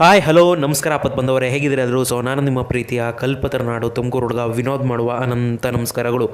Hi hello ನಮಸ್ಕಾರ, ಆಪತ್ ಬಂದವರೇ. ಹೇಗಿದ್ದೀರಿ ಆದರೂ? ಸೊ ನಾನು ನಿಮ್ಮ ಪ್ರೀತಿಯ ಕಲ್ಪತರ ನಾಡು ತುಮಕೂರು ಹುಡುಗ ವಿನೋದ್ ಮಾಡುವ ಅನಂತ ನಮಸ್ಕಾರಗಳು.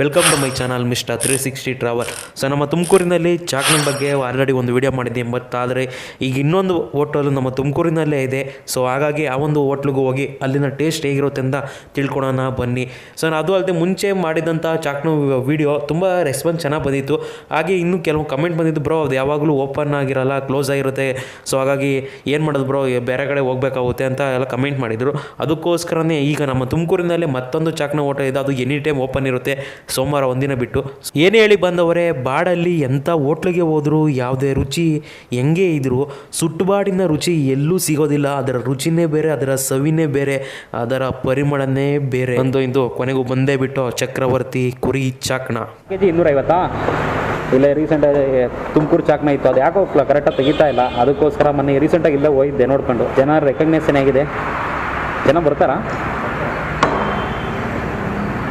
Welcome to my channel mister three sixty travel so ನಮ್ಮ ತುಮಕೂರಿನಲ್ಲಿ ಚಾಕ್ನ ಬಗ್ಗೆ ಆಲ್ರೆಡಿ ಒಂದು ವಿಡಿಯೋ ಮಾಡಿದ್ದೆ ಬಟ್ ಆದರೆ ಈಗ ಇನ್ನೊಂದು ಹೋಟೆಲ್ ನಮ್ಮ ತುಮಕೂರಿನಲ್ಲೇ ಇದೆ. ಸೊ ಹಾಗಾಗಿ ಆ ಒಂದು ಹೋಟ್ಲಿಗೂ ಹೋಗಿ ಅಲ್ಲಿನ ಟೇಸ್ಟ್ ಹೇಗಿರುತ್ತೆ ಅಂತ ತಿಳ್ಕೊಳೋಣ, ಬನ್ನಿ. ಸೊ ಅದು ಅಲ್ಲದೆ ಮುಂಚೆ ಮಾಡಿದಂಥ ಚಾಕ್ನ ವಿಡಿಯೋ ತುಂಬ ರೆಸ್ಪಾನ್ಸ್ ಚೆನ್ನಾಗಿ ಬಂದಿತ್ತು. ಹಾಗೆ ಇನ್ನೂ ಕೆಲವು ಕಮೆಂಟ್ ಬಂದಿದ್ದು ಬ್ರೋ ಅದು ಯಾವಾಗಲೂ ಓಪನ್ ಆಗಿರಲ್ಲ ಕ್ಲೋಸ್ ಆಗಿರುತ್ತೆ. ಸೊ ಹಾಗಾಗಿ ಏನು ಮಾಡೋದು ಬ್ರೋ ಬೇರೆ ಕಡೆ ಹೋಗ್ಬೇಕಾಗುತ್ತೆ ಅಂತ ಎಲ್ಲ ಕಮೆಂಟ್ ಮಾಡಿದರು. ಅದಕ್ಕೋಸ್ಕರನೇ ಈಗ ನಮ್ಮ ತುಮಕೂರಿನಲ್ಲೇ ಮತ್ತೊಂದು ಚಾಕ್ನ ಹೋಟೆಲ್ ಇದೆ. ಅದು ಎನಿ ಟೈಮ್ ಓಪನ್ ಇರುತ್ತೆ. ಸೋಮವಾರ ಒಂದಿನ ಬಿಟ್ಟು. ಏನೇ ಹೇಳಿ ಬಂದವರೇ, ಬಾಡಲ್ಲಿ ಎಂಥ ಹೋಟ್ಲಿಗೆ ಹೋದರೂ, ಯಾವುದೇ ರುಚಿ ಹೆಂಗೆ ಇದ್ದರೂ ಸುಟ್ಟುಬಾಡಿನ ರುಚಿ ಎಲ್ಲೂ ಸಿಗೋದಿಲ್ಲ. ಅದರ ರುಚಿನೇ ಬೇರೆ, ಅದರ ಸವಿನೇ ಬೇರೆ, ಅದರ ಪರಿಮಳನೇ ಬೇರೆ. ಒಂದು ಇಂದು ಕೊನೆಗೂ ಬಂದೇ ಬಿಟ್ಟು ಚಕ್ರವರ್ತಿ ಕುರಿ ಚಾಕ್ನ. K G ಇನ್ನೂರೈವತ್ತಾ? ಇಲ್ಲ ರೀಸೆಂಟಾಗಿ ತುಮಕೂರು ಚಾಕ್ನ ಇತ್ತು. ಅದು ಯಾಕೋ ಕರೆಕ್ಟಾಗಿ ತೆಗಿತಾ ಇಲ್ಲ. ಅದಕ್ಕೋಸ್ಕರ ಮೊನ್ನೆ ರೀಸೆಂಟಾಗಿ ಇಲ್ಲೇ ಹೋಗಿದ್ದೆ ನೋಡ್ಕೊಂಡು. ಜನ ರೆಕಗ್ನೇಷನ್ ಆಗಿದೆ ಜನ ಬರ್ತಾರಾ?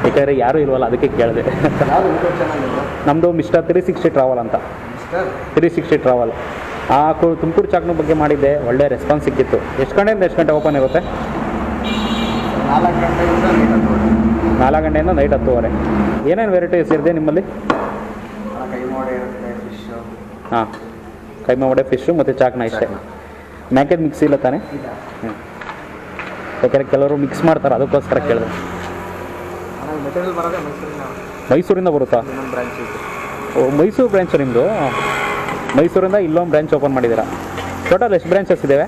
ಯಾಕಂದರೆ ಯಾರೂ ಇಲ್ವಲ್ಲ, ಅದಕ್ಕೆ ಕೇಳಿದೆ. ನಮ್ಮದು ಮಿಸ್ಟರ್ ತ್ರೀ ಸಿಕ್ಸ್ಟಿ ಟ್ರಾವೆಲ್ ಅಂತ. ತ್ರೀ ಸಿಕ್ಸ್ಟಿ ಟ್ರಾವೆಲ್ ಆ ತುಮಕೂರು ಚಾಕ್ನ ಬಗ್ಗೆ ಮಾಡಿದ್ದೆ. ಒಳ್ಳೆ ರೆಸ್ಪಾನ್ಸ್ ಸಿಕ್ಕಿತ್ತು. ಎಷ್ಟು ಗಂಟೆಯಿಂದ ಎಷ್ಟು ಗಂಟೆ ಓಪನ್ ಇರುತ್ತೆ ನಾಲ್ಕು ಗಂಟೆಯಿಂದ ನೀರು ನಾಲ್ಕು ಗಂಟೆಯಿಂದ ನೈಟ್ ಹತ್ತುವರೆ. ಏನೇನು ವೆರೈಟೀಸ್ ಇದೆ ನಿಮ್ಮಲ್ಲಿ ಕೈ ಮಾಡಿ ಇರುತ್ತೆ ಫಿಶ್ಶು ಹಾಂ. ಕೈಮಾ ವಡೆ ಫಿಶ್ ಮತ್ತು ಚಾಕ್ನ ಇಷ್ಟೇ. ಮ್ಯಾಕೆಟ್ ಮಿಕ್ಸ್ ಇಲ್ಲ ತಾನೆ? ಹ್ಞೂ ಯಾಕಂದರೆ ಕೆಲವರು ಮಿಕ್ಸ್ ಮಾಡ್ತಾರೆ, ಅದಕ್ಕೋಸ್ಕರ ಕೇಳಿದೆ. ಮೈಸೂರಿಂದ ಬರುತ್ತಾ? ಓ, ಮೈಸೂರು ಬ್ರ್ಯಾಂಚು ನಿಮ್ಮದು ಮೈಸೂರಿಂದ ಇಲ್ಲೊಂದು ಬ್ರ್ಯಾಂಚ್ ಓಪನ್ ಮಾಡಿದ್ದೀರಾ? ಟೋಟಲ್ ಎಷ್ಟು ಬ್ರ್ಯಾಂಚಸ್ ಇದ್ದಾವೆ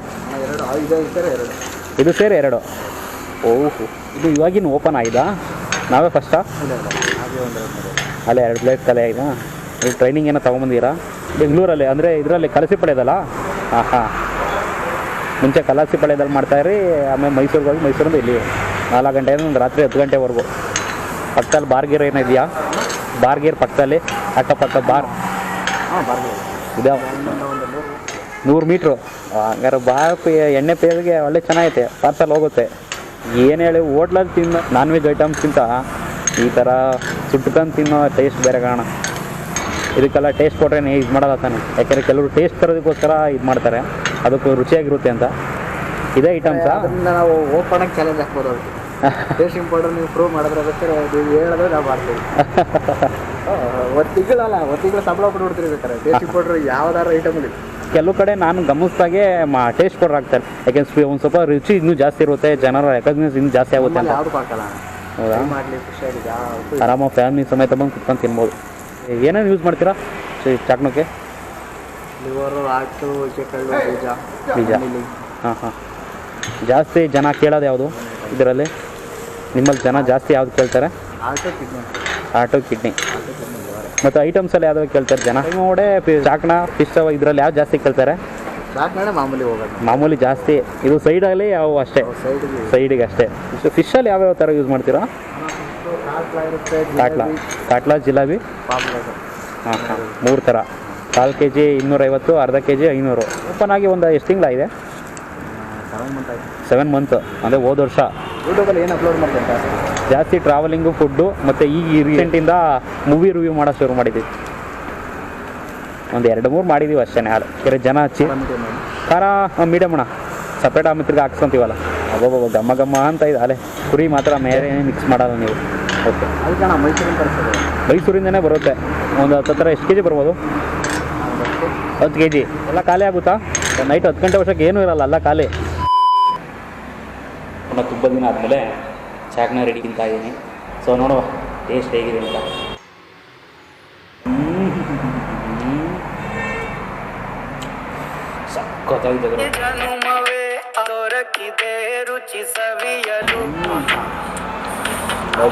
ಇದು ಸೇರಿ ಎರಡು. ಓಹ್, ಇದು ಇವಾಗಿನ ಓಪನ್ ಆಯಿತಾ ನಾವೇ ಫಸ್ಟಾ ಅಲ್ಲೇ ಎರಡು ಪ್ಲೇಟ್ ಕಲೆ ಆಯ್ತಾ ಟ್ರೈನಿಂಗ್ ಏನೋ ತೊಗೊಂಬಂದಿರಾ? ಬೆಂಗಳೂರಲ್ಲಿ, ಅಂದರೆ ಇದರಲ್ಲಿ ಕಲಸಿ ಪಡೆಯೋದಲ್ಲ ಹಾಂ ಹಾಂ ಮುಂಚೆ ಕಲಸಿ ಪಡೆಯೋದಲ್ಲಿ ಮಾಡ್ತಾಯಿರಿ ಆಮೇಲೆ ಮೈಸೂರಿಗೆ ಹೋಗಿ ಮೈಸೂರಿಂದ ಇಲ್ಲಿ ನಾಲ್ಕು ಗಂಟೆಯಿಂದ ರಾತ್ರಿ ಹತ್ತು ಗಂಟೆವರೆಗೂ. ಪಕ್ಕದಲ್ಲಿ ಬಾರ್ಗೀರ್ ಏನಿದೆಯಾ ಇದೆಯಾ? ಬಾರ್ಗೀರ್ ಪಕ್ಕದಲ್ಲಿ, ಅಕ್ಕಪಕ್ಕ ಬಾರ್. ಒಂದು ನೂರು ಮೀಟ್ರು. ಹಂಗಾರೆ ಬಾರ್ ಎಣ್ಣೆ ಪೇರಿಗೆ ಒಳ್ಳೆ ಚೆನ್ನಾಗೈತೆ, ಪಾರ್ಸಲ್ ಹೋಗುತ್ತೆ. ಏನು ಹೇಳಿ ಹೋಟ್ಲಲ್ಲಿ ತಿನ್ನೋ, ನಾನ್ ವೆಜ್ ಐಟಮ್ಸ್ಗಿಂತ ಈ ಥರ ಸುಟ್ಕೊಂಡು ತಿನ್ನೋ ಟೇಸ್ಟ್ ಬೇರೆ ಕಾರಣ ಇದಕ್ಕೆಲ್ಲ ಟೇಸ್ಟ್ ಕೊಟ್ಟರೆ ಇದು ಮಾಡಲ್ಲ ತಾನೆ. ಯಾಕೆಂದರೆ ಕೆಲವರು ಟೇಸ್ಟ್ ತರೋದಕ್ಕೋಸ್ಕರ ಇದು ಮಾಡ್ತಾರೆ. ಅದಕ್ಕೂ ರುಚಿಯಾಗಿರುತ್ತೆ ಅಂತ. ಇದೇ ಐಟಮ್ಸ್ ಅದರಿಂದ ನಾವು ಆಗಿ ಚಾಲೆಂಜ್ ಹಾಕ್ಬೋದು ಅವ್ರಿಗೆ ಟೇಸ್ಟಿಂಗ್ ಪೌಡರ್ ನೀವು ಪ್ರೂವ್ ಮಾಡಿದ್ರೆ ಬೇಕಾದ್ರೆ ನೀವು ಹೇಳಿದ್ರೆ ನಾವು ಮಾಡ್ತೀವಿ. ಒಂದು ತಿಂಗಳಲ್ಲ ಒಂದು ತಿಂಗಳು ಸಂಬಳ ಕೊಟ್ಬಿಡ್ತೀರಿ ಬೇಕಾದ್ರೆ. ಟೇಸ್ಟಿಂಗ್ ಪೌಡರ್ ಯಾವ್ದಾರ ಐಟಮ್ ಇದೆ ಕೆಲವು ಕಡೆ ನಾನು ಗಮನಿಸ್ದಾಗೆ ಮಾ ಟೇಸ್ಟ್ ಪೌಡರ್ ಹಾಕ್ತಾರೆ. ಯಾಕೆಂದ್ರೆ ಒಂದು ಸ್ವಲ್ಪ ರುಚಿ ಇನ್ನೂ ಜಾಸ್ತಿ ಇರುತ್ತೆ ಜನರ ರೆಕಗ್ನೈಸ್ ಇನ್ನೂ ಜಾಸ್ತಿ ಆಗುತ್ತೆ ಅಂತ. ಯಾವುದು ಹಾಕಲ್ಲ ಹೌದಾ? ಮಾಡಲಿ ಆರಾಮಾಗಿ ಫ್ಯಾಮಿಲಿ ಸಮೇತ ಬಂದು ಕುತ್ಕೊಂಡು ತಿನ್ಬೋದು. ಏನೇನು ಯೂಸ್ ಮಾಡ್ತೀರಾ? ಸಿ- ಚಾಕ್ನಕ್ಕೆ ಲಿವರು ಆಟು ಕಳ್ಳು ಬೀಜ ಬೀಜ. ಆಮೇಲೆ ಹಾಂ ಹಾಂ. ಜಾಸ್ತಿ ಜನ ಕೇಳೋದು ಯಾವುದು ಇದರಲ್ಲಿ? ನಿಮ್ಮಲ್ಲಿ ಜನ ಜಾಸ್ತಿ ಯಾವ್ದು ಕೇಳ್ತಾರೆ? Heart kidney. Heart kidney. ಮತ್ತು ಐಟಮ್ಸ್ ಎಲ್ಲ ಮತ್ತು ಐಟಮ್ಸಲ್ಲಿ ಯಾವ್ದು ಕೇಳ್ತಾರೆ ಜನ? ನೋಡೆ ಚಾಕ್ನ ಫಿಶ್ ಇದರಲ್ಲಿ ಯಾವ್ದು ಜಾಸ್ತಿ ಕೇಳ್ತಾರೆ? ಮಾಮೂಲಿ ಹೋಗೋದು. ಮಾಮೂಲಿ ಜಾಸ್ತಿ. ಇದು ಸೈಡಲ್ಲಿ ಯಾವ ಅಷ್ಟೇ. ಸೈಡ್ಗೆ ಸೈಡಿಗೆ ಅಷ್ಟೇ. ಫಿಶಲ್ಲಿ ಯಾವ್ಯಾವ ಥರ ಯೂಸ್ ಮಾಡ್ತೀರಾ? ಕಾಟ್ಲಾ. ಕಾಟ್ಲಾ ಜಿಲಾಬಿ? ಹಾಂ ಮೂರು ಥರ ಕಾಲು ಕೆ ಜಿ ಇನ್ನೂರೈವತ್ತು, ಅರ್ಧ ಕೆ ಜಿ ಐನೂರು. ಓಪನ್ ಆಗಿ ಒಂದು ಎಷ್ಟು ತಿಂಗಳ ಇದೆ ಸೆವೆನ್ ಮಂತ್. ಅಂದರೆ ಹೋದ ವರ್ಷ. ಯೂಟ್ಯೂಬಲ್ಲಿ ಏನು ಅಪ್ಲೋಡ್ ಮಾಡ್ತೀನಿ ಜಾಸ್ತಿ ಟ್ರಾವೆಲಿಂಗು ಫುಡ್ಡು ಮತ್ತು ಈಗ ರೀಸೆಂಟಿಂದ ಮೂವಿ ರಿವ್ಯೂ ಮಾಡೋ ಶುರು ಮಾಡಿದ್ದೀವಿ ಒಂದು ಎರಡು ಮೂರು ಮಾಡಿದ್ದೀವಿ ಅಷ್ಟೇ ಹಾಲು ಕೆರೆ ಜನ ಹಚ್ಚಿ. ಖಾರ ಮೀಡಿಯಮ್ ಅಣ್ಣ. ಸಪ್ರೇಟ್ ಆಮಿತ್ರಿಗೆ ಹಾಕ್ಸ್ಕೊಂತೀವಲ್ಲ. ಅಬ್ಬಬ್ಬ ಗಮ್ಮ ಗಮ್ಮ ಅಂತ ಇದೆ. ಅಲೆ, ಕುರಿ ಮಾತ್ರ ಮೇಲೆ ಮಿಕ್ಸ್ ಮಾಡಲ್ಲ ನೀವು. ಓಕೆ ಮೈಸೂರಿಂದ ಮೈಸೂರಿಂದನೇ ಬರುತ್ತೆ. ಒಂದು ಹತ್ತು ಹತ್ರ ಎಷ್ಟು ಕೆ ಜಿ ಬರ್ಬೋದು? ಹತ್ತು ಕೆ ಜಿ ಎಲ್ಲ ಖಾಲಿ ಆಗುತ್ತಾ? ನೈಟ್ ಹತ್ತು ಗಂಟೆ ವರ್ಷಕ್ಕೆ ಏನೂ ಇರಲ್ಲ ಅಲ್ಲ ಖಾಲಿ. ಪುನಃ ತುಂಬ ದಿನ ಆದಮೇಲೆ ಚಾಕ್ನ ರೆಡಿ ತಿಂತಾ ಇದ್ದೀನಿ ಸೊ ನೋಡುವ ಟೇಸ್ಟ್ ಹೇಗಿದೆ ಅಂತ. ಜನುಮವೇ ದೊರಕಿದೆ ರುಚಿ ಸವಿಯಲು.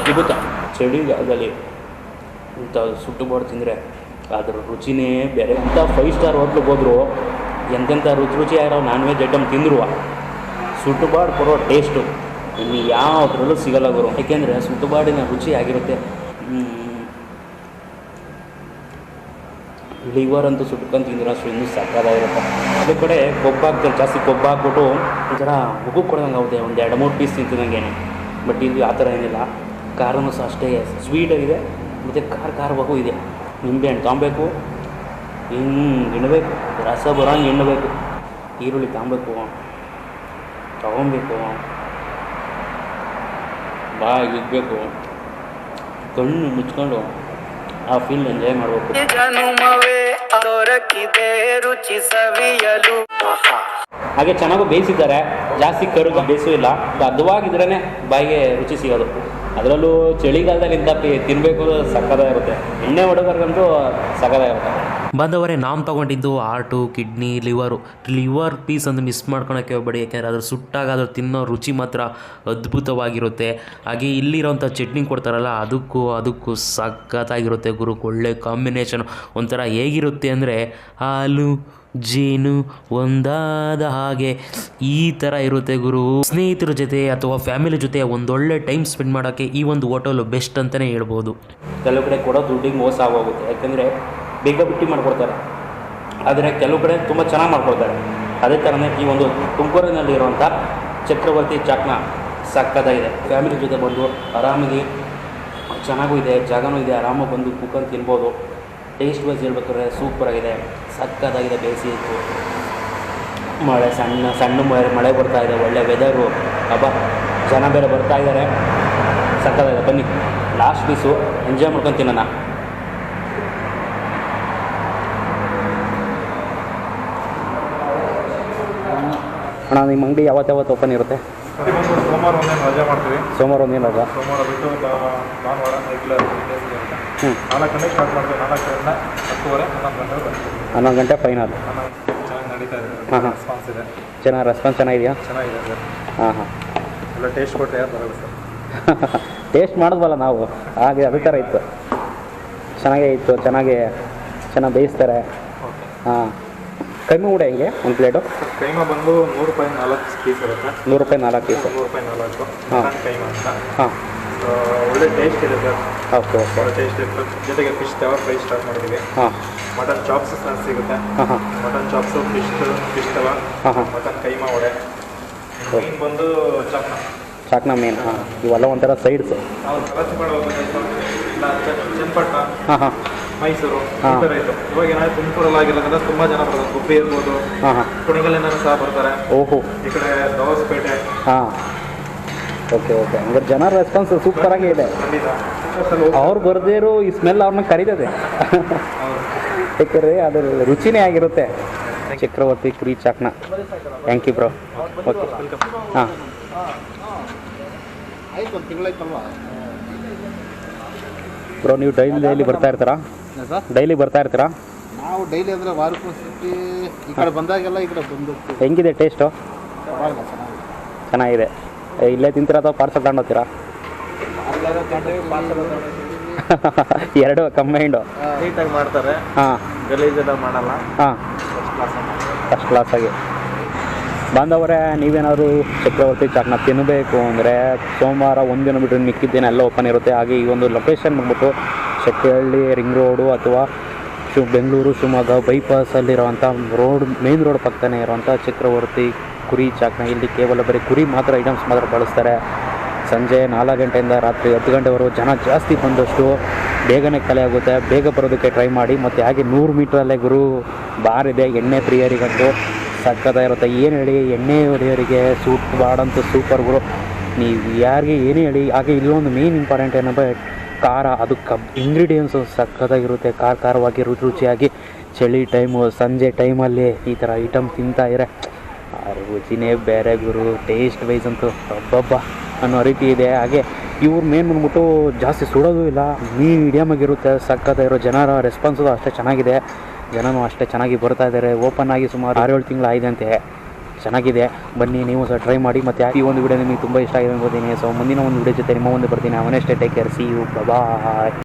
ಸಿಗುತ್ತಾ ಚಳಿಗಾಲದಲ್ಲಿ ಇಂಥ ಸುಟ್ಟು ಬಾಡು ತಿಂದರೆ ಅದರ ರುಚಿನೇ ಬೇರೆ. ಇಂಥ ಫೈವ್ ಸ್ಟಾರ್ ಹೋಟ್ಲಿಗೆ ಹೋದ್ರು ಎಂತೆಂಥ ರುಚಿ ರುಚಿ ಆಗಿರೋ ನಾನ್ ವೆಜ್ ಐಟಮ್ ತಿಂದ್ರು ಸುಟ್ಟುಬಾಡು ಕೊಡೋ ಟೇಸ್ಟು ಇನ್ನು ಯಾವುದ್ರಲ್ಲೂ ಸಿಗಲ್ಲ ಗುರು. ಯಾಕೆಂದರೆ ಸುಟ್ಟುಬಾಡಿನ ರುಚಿ ಆಗಿರುತ್ತೆ. ಲಿವರ್ ಅಂತೂ ಸುಟ್ಕೊಂಡು ತಿಂದಿರೋ ಅಷ್ಟು ಇನ್ನೂ ಸಕ್ಕದಾಗಿರುತ್ತೆ ಅದೇ ಕಡೆ ಕೊಬ್ಬು ಹಾಕ್ತಾರೆ ಜಾಸ್ತಿ ಕೊಬ್ಬು ಹಾಕ್ಬಿಟ್ಟು ಒಂಥರ ಮಗು ಕೊಡ್ದಂಗೆ ಆಗುತ್ತೆ ಒಂದು ಎರಡು ಮೂರು ಪೀಸ್ ತಿಂತಿದಂಗೆ ಬಟ್ ಇಲ್ಲಿ ಆ ಥರ ಏನಿಲ್ಲ. ಖಾರನೂ ಸಹ ಅಷ್ಟೇ ಸ್ವೀಟ್ ಇದೆ ಮತ್ತು ಖಾರ ಬಹು ಇದೆ. ನಿಂಬೆಹಣ್ಣು ತೊಗೊಬೇಕು ಹಿಂಗೆ ಎಣ್ಣಬೇಕು ರಸ ಬರೋಂಗೆ ಎಣ್ಣಬೇಕು ಈರುಳ್ಳಿ ತೊಗೊಬೇಕು ತೊಗೊಬೇಕು. ಬಾಯಿಗೆ ಇಡಬೇಕು. ಕಣ್ಣು ಮುಚ್ಕೊಂಡು ಆ ಫೀಲ್ ಎಂಜಾಯ್ ಮಾಡಬೇಕು. ಜನುಮವೇ ದೊರಕಿದೆ ರುಚಿ ಸವಿಯಲು. ಹಾಗೆ ಚೆನ್ನಾಗೂ ಬೇಯಿಸಿದ್ದಾರೆ. ಜಾಸ್ತಿ ಕರುಗ ಬೇಯಿಸೂ ಇಲ್ಲ. ಹದವಾಗಿದ್ರೇ ಬಾಯಿಗೆ ರುಚಿ ಸಿಗೋದು. ಅದರಲ್ಲೂ ಚಳಿಗಾಲದಲ್ಲಿ ಇಂಥ ತಿನ್ನಬೇಕು ತಿನ್ಬೇಕು ಸಕ್ಕದಾಗಿರುತ್ತೆ ಎಣ್ಣೆ ಹೊಡೆದವ್ರಿಗಂತೂ ಸಕ್ಕದಾಗಿರುತ್ತೆ ಬಂದವರೇ ನಾವು ತೊಗೊಂಡಿದ್ದು heart kidney liver liver piece ಅಂದ್ರೆ ಮಿಸ್ ಮಾಡ್ಕೊಳಕ್ಕೆ ಹೋಗ್ಬೇಡಿ, ಯಾಕೆಂದರೆ ಅದ್ರ ಸುಟ್ಟಾಗ ಅದ್ರ ತಿನ್ನೋ ರುಚಿ ಮಾತ್ರ ಅದ್ಭುತವಾಗಿರುತ್ತೆ. ಹಾಗೆ ಇಲ್ಲಿರೋಂಥ ಚಟ್ನಿ ಕೊಡ್ತಾರಲ್ಲ, ಅದಕ್ಕೂ ಅದಕ್ಕೂ ಸಖತ್ತಾಗಿರುತ್ತೆ ಗುರು, ಒಳ್ಳೆ ಕಾಂಬಿನೇಷನ್ ಒಂಥರ ಹೇಗಿರುತ್ತೆ ಅಂದರೆ, ಹಾಲು, ಜೇನು ಒಂದಾದ ಹಾಗೆ ಈ ಥರ ಇರುತ್ತೆ ಗುರು. ಸ್ನೇಹಿತರ ಜೊತೆ ಅಥವಾ ಫ್ಯಾಮಿಲಿ ಜೊತೆ ಒಂದೊಳ್ಳೆ ಟೈಮ್ ಸ್ಪೆಂಡ್ ಮಾಡೋಕ್ಕೆ ಈ ಒಂದು ಹೋಟೆಲು ಬೆಸ್ಟ್ ಅಂತಲೇ ಹೇಳ್ಬೋದು. ಕೆಲವು ಕಡೆ ಕೊಡೋ ದುಡ್ಡಿಗೆ ಮೋಸ ಆಗೋಗುತ್ತೆ. ಯಾಕೆಂದರೆ ಬೇಗ ಬಿಟ್ಟು ಮಾಡಿಕೊಡ್ತಾರೆ. ಆದರೆ ಕೆಲವು ಕಡೆ ತುಂಬ ಚೆನ್ನಾಗಿ ಮಾಡ್ಕೊಡ್ತಾರೆ. ಅದೇ ಥರನೇ ಈ ಒಂದು ತುಮಕೂರಿನಲ್ಲಿರುವಂಥ ಚಕ್ರವರ್ತಿ ಚಾಕ್ನ ಸಕ್ಕತ್ತಾಗಿದೆ ಫ್ಯಾಮಿಲಿ ಜೊತೆ ಬಂದು ಆರಾಮಾಗಿ ಚೆನ್ನಾಗೂ ಇದೆ, ಜಾಗನೂ ಇದೆ, ಆರಾಮಾಗಿ ಬಂದು ಕುಕ್ಕರ್ ತಿನ್ಬೋದು. ಟೇಸ್ಟ್ ವೈಸ್ ಹೇಳ್ಬೇಕಾದ್ರೆ ಸೂಪರಾಗಿದೆ ಸಕ್ಕದಾಗಿದೆ ಬೇಸಿಗೆ ಇತ್ತು. ಮಳೆ ಸಣ್ಣ ಸಣ್ಣ ಮಳೆ ಮಳೆ ಬರ್ತಾ ಇದೆ, ಒಳ್ಳೆ ವೆದರು ಹಬ್ಬ ಜನ ಬೇರೆ ಬರ್ತಾ ಇದ್ದಾರೆ ಸಕ್ಕತ್ತಾಗಿದೆ. ಬನ್ನಿ ಲಾಸ್ಟ್ ಪೀಸು ಎಂಜಾಯ್ ಮಾಡ್ಕೊಂಡು ತಿನ್ನೋಣ. ಅಣ್ಣ ನಿಮ್ಮ ಅಂಗಡಿ ಯಾವತ್ತು ಯಾವತ್ತು ಓಪನ್ ಇರುತ್ತೆ? ಸೋಮವಾರ ಒಂದೇನು ರಜೆ ಮಾಡ್ತೀವಿ. ಸೋಮವಾರ ಒಂದೇನು ರಜಾ ಸೋಮವಾರ ಬಿಟ್ಟು ಭಾನುವಾರ ರೆಗ್ಯುಲರ್ ಹ್ಞೂ ನಾಲ್ಕು ಗಂಟೆಗೆ ಸ್ಟಾರ್ಟ್ ಮಾಡ್ತೀವಿ. ನಾಲ್ಕರಿಂದ ಹತ್ತುವರೆ ಹನ್ನೊಂದು ಗಂಟೆ ಬರ್ತೀವಿ ಹನ್ನೊಂದು ಗಂಟೆ ಫೈನಲ್ ಚೆನ್ನಾಗಿ ನಡೀತಾ ಇದೆ. ಹಾಂ, ಹಾಂ. ರೆಸ್ಪಾನ್ಸ್ ಇದೆ. ಚೆನ್ನಾಗಿ ರೆಸ್ಪಾನ್ಸ್ ಚೆನ್ನಾಗಿದೆಯಾ? ಚೆನ್ನಾಗಿದೆ ಸರ್. ಹಾಂ ಹಾಂ. ಎಲ್ಲ ಟೇಸ್ಟ್ ಕೊಟ್ಟರೆ ಯಾರು ಸರ್. ಟೇಸ್ಟ್ ಮಾಡಿದ್ವಲ್ಲ ನಾವು. ಹಾಗೆ ಅದೇ ಥರ ಇತ್ತು. ಚೆನ್ನಾಗೇ ಇತ್ತು. ಚೆನ್ನಾಗಿ ಚೆನ್ನಾಗಿ ಬೇಯಿಸ್ತಾರೆ. ಹಾಂ. ಕಮ್ಮಿ ಕೂಡ ಹೆಂಗೆ? ಒಂದು ಪ್ಲೇಟು ಕೈಮಾ ಬಂದು ನೂರು ರೂಪಾಯಿ ನಾಲ್ಕು ಪೀಸ್ ಇರುತ್ತೆ. ನೂರು ರೂಪಾಯಿ ನಾಲ್ಕು ಪೀಸ್ ನೂರು ರೂಪಾಯಿ ನಾಲ್ಕು. ಹಾಂ. ಕೈಮಾ ಅಂತ. ಹಾಂ. ಒಳ್ಳೆ ಟೇಸ್ಟ್ ಇದೆ ಸರ್. Okay okay. ಒಳ್ಳೆ ಟೇಸ್ಟ್ ಇದೆ ಜೊತೆಗೆ ಫಿಶ್ ತವ ಫ್ರೈ ಸ್ಟಾರ್ಟ್ ಮಾಡಿದ್ದೀವಿ ಹಾಂ. ಮಟನ್ ಚಾಪ್ಸ್ ಸಿಗುತ್ತೆ. ಹಾಂ ಹಾಂ. Mutton chops fish fish tawa. ಹಾಂ ಹಾಂ. ಮಟನ್ ಕೈಮಾ ವಡೆ. ಮೀನು ಬಂದು ಚಪ್ನ. ಚಾಕ್ನ ಮೇನ್ ಹಾಂ. ಇವೆಲ್ಲ ಒಂಥರ ಸೈಡ್ಸು ನಾವು ಚ- ಚನ್ನಪಟ್ಟಣ ಹಾಂ ಹಾಂ. ಮೈಸೂರು ಹಾ. ಈ ಥರ ಇತ್ತು. ಇವಾಗ ಏನಾದ್ರು ತುಮಕೂರಲ್ಲಿ ಆಗಿರೋದ್ರಿಂದ ತುಂಬ ಜನ ಬರ್ತಾರೆ. ಗುಬ್ಬಿ ಇರ್ಬೋದು ಹಾಂ ಹಾಂ. ಕುಣಿಗಲ್ಲಿಂದ ಸಹ ಬರ್ತಾರೆ. ಓಹೋ. ಈ ಕಡೆ ದವಸಪೇಟೆ. ಹಾಂ. Okay okay. ಹಂಗಾರೆ ಜನ ರೆಸ್ಪಾನ್ಸ್ ಸೂಪರಾಗಿ ಇದೆ. ಖಂಡಿತ. ಅಸಲು ಅವ್ರು ಬರ್ದೇ ಇರೋ ಈ ಸ್ಮೆಲ್ ಅವ್ರನ್ನ ಕರೀತದೆ. ಯಾಕಂದರೆ ಅದು ರುಚಿನೇ ಆಗಿರುತ್ತೆ. ಚಕ್ರವರ್ತಿ ಕ್ರೀ chakna. Thank you bro okay ಹಾಂ. ಬ್ರೋ ನೀವು ಡೈಲಿ ಡೈಲಿ ಬರ್ತಾ ಇರ್ತೀರಾ? ಸರ್? ಡೈಲಿ ಬರ್ತಾ ಇರ್ತೀರಾ? ನಾವು ಡೈಲಿ ಅಂದರೆ ವಾರಕ್ಕೊಂದ್ಸತಿ ಈ ಕಡೆ ಬಂದಾಗೆಲ್ಲ ಈ ಕಡೆ ಬಂದು ಹೆಂಗಿದೆ ಟೇಸ್ಟು? ಪರವಾಗಿಲ್ಲ ಚೆನ್ನಾಗಿದೆ. ಚೆನ್ನಾಗಿದೆ. ಏ, ಇಲ್ಲೇ ತಿಂತೀರಾ ಅಥವಾ ಪಾರ್ಸಲ್ ತಗೊಂಡೋಗ್ತೀರಾ ಎರಡು ಕಂಬೈಂಡು ನೀಟಾಗಿ ಮಾಡ್ತಾರೆ. ಹಾಂ. ಗಲೀಜೆಲ್ಲ ಮಾಡಲ್ಲ. ಹಾಂ. ಫಸ್ಟ್ ಕ್ಲಾಸ್ ಫಸ್ಟ್ ಕ್ಲಾಸಾಗಿ ಬಾಂಧವರೇ ನೀವೇನಾದ್ರು ಚಕ್ರವರ್ತಿ ಚಾಟ್ನ ತಿನ್ನಬೇಕು ಅಂದರೆ ಸೋಮವಾರ ಒಂದಿನ ಬಿಟ್ಟು ಮಿಕ್ಕಿದ್ದೇನೆ ಎಲ್ಲ ಓಪನ್ ಇರುತ್ತೆ. ಹಾಗೆ ಈ ಒಂದು ಲೊಕೇಶನ್ ಬಂದ್ಬಿಟ್ಟು ಶೆಟ್ಟಿಹಳ್ಳಿ, ರಿಂಗ್ ರೋಡು ಅಥವಾ ಶಿವ್ ಬೆಂಗಳೂರು ಶಿವಮೊಗ್ಗ ಬೈಪಾಸಲ್ಲಿರುವಂಥ ರೋಡ್ ಮೇನ್ ರೋಡ್ ಪಕ್ಕನೇ ಇರುವಂಥ ಚಕ್ರವರ್ತಿ ಕುರಿ ಚಾಕ್ನ ಇಲ್ಲಿ ಕೇವಲ ಬರೀ ಕುರಿ ಮಾತ್ರ ಐಟಮ್ಸ್ ಮಾತ್ರ ಬಳಸ್ತಾರೆ. ಸಂಜೆ ನಾಲ್ಕು ಗಂಟೆಯಿಂದ ರಾತ್ರಿ ಹತ್ತು ಗಂಟೆವರೆಗೂ ಜನ ಜಾಸ್ತಿ ಬಂದಷ್ಟು ಬೇಗನೆ ಖಾಲಿ ಆಗುತ್ತೆ. ಬೇಗ ಬರೋದಕ್ಕೆ ಟ್ರೈ ಮಾಡಿ ಮತ್ತು ಹಾಗೆ ನೂರು ಮೀಟ್ರಲ್ಲೇ ಗುರು ಬಾರ್ ಇದೆ ಎಣ್ಣೆ ಪ್ರಿಯರಿಗಂತೂ ಸಕ್ಕತ್ತಾಗಿರುತ್ತೆ ಏನು ಹೇಳಿ, ಎಣ್ಣೆ ಹೊಡೆಯೋರಿಗೆ ಸೂಟ್ ಬಾಡಂತೂ ಸೂಪರ್ ಗುರು. ನೀವು ಯಾರಿಗೆ ಏನೇ ಹೇಳಿ, ಹಾಗೆ ಇಲ್ಲೊಂದು ಮೇನ್ ಇಂಪಾರ್ಟೆಂಟ್ ಏನಪ್ಪ ಖಾರ, ಅದು ಕಬ್ ಇಂಗ್ರೀಡಿಯೆಂಟ್ಸು ಸಖತ್ತಾಗಿರುತ್ತೆ, ಖಾರ ಖಾರವಾಗಿ, ರುಚಿ ರುಚಿಯಾಗಿ. ಚಳಿ ಟೈಮು ಸಂಜೆ ಟೈಮಲ್ಲಿ ಈ ಥರ ಐಟಮ್ ತಿಂತಾ ಇದ್ರೆ, ಆ ರುಚಿನೇ ಬೇರೆ ಗುರು ಟೇಸ್ಟ್ ವೈಸ್ ಅಂತೂ ಹಬ್ಬಬ್ಬ ಅನ್ನೋ ರೀತಿ ಇದೆ. ಹಾಗೆ ಇವ್ರು ಮೇನ್ ಬಂದ್ಬಿಟ್ಟು ಜಾಸ್ತಿ ಸುಡೋದು ಇಲ್ಲ ಮೀಡಿಯಮ್ ಆಗಿರುತ್ತೆ ಸಕ್ಕತ್ತಾಗಿರೋ ಜನರ ರೆಸ್ಪಾನ್ಸು ಅಷ್ಟೇ ಚೆನ್ನಾಗಿದೆ. ಜನನೂ ಅಷ್ಟೇ ಚೆನ್ನಾಗಿ ಬರ್ತಾ ಇದ್ದಾರೆ ಓಪನ್ ಆಗಿ ಸುಮಾರು ಆರೇಳು ತಿಂಗಳು ಆಗಿದೆ ಅಂತೆ ಚೆನ್ನಾಗಿದೆ. ಬನ್ನಿ, ನೀವು ಸಹ ಟ್ರೈ ಮಾಡಿ ಮತ್ತು ಈ ಒಂದು ವಿಡಿಯೋ ನಿಮಗೆ ತುಂಬ ಇಷ್ಟ ಆಗಿದೆ ಅನ್ಕೋತೀನಿ. ಸೊ ಮುಂದಿನ ಒಂದು ವಿಡಿಯೋ ಜೊತೆ ನಿಮ್ಮ ಮುಂದೆ ಬರ್ತೀನಿ. ಅವನಷ್ಟೇ take care see you bye